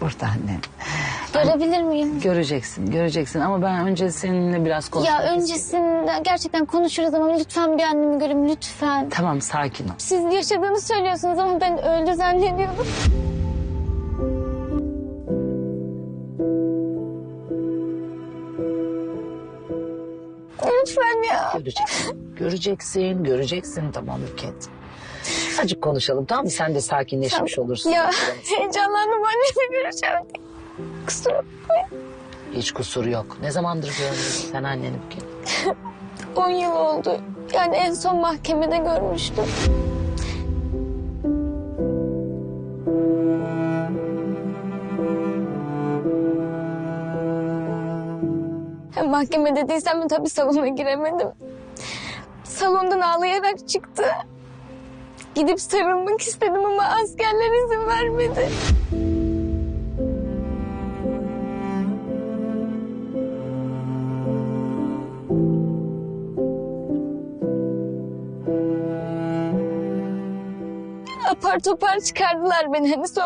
Burada annem. Görebilir miyim? Göreceksin, göreceksin ama ben önce seninle biraz konuşmak Ya öncesinde gerçekten konuşuruz ama lütfen bir annemi göreyim lütfen. Tamam sakin ol. Siz yaşadığını söylüyorsunuz ama ben öldü zannediyordum. Lütfen ya. Göreceksin, göreceksin, göreceksin tamam Buket. Azıcık konuşalım tamam mı? Sen de sakinleşmiş olursun. Ya heyecanlandım annemi göreceğim. Kusura bakmayın. Hiç kusuru yok. Ne zamandır görmüyorsun sen anneni Buket? 10 yıl oldu. Yani en son mahkemede görmüştüm. Hem mahkemede değilsem de tabii salona giremedim. Salondan ağlayarak çıktı. Gidip sarılmak istedim ama askerler izin vermedi. Apar topar çıkardılar beni. Hani sonra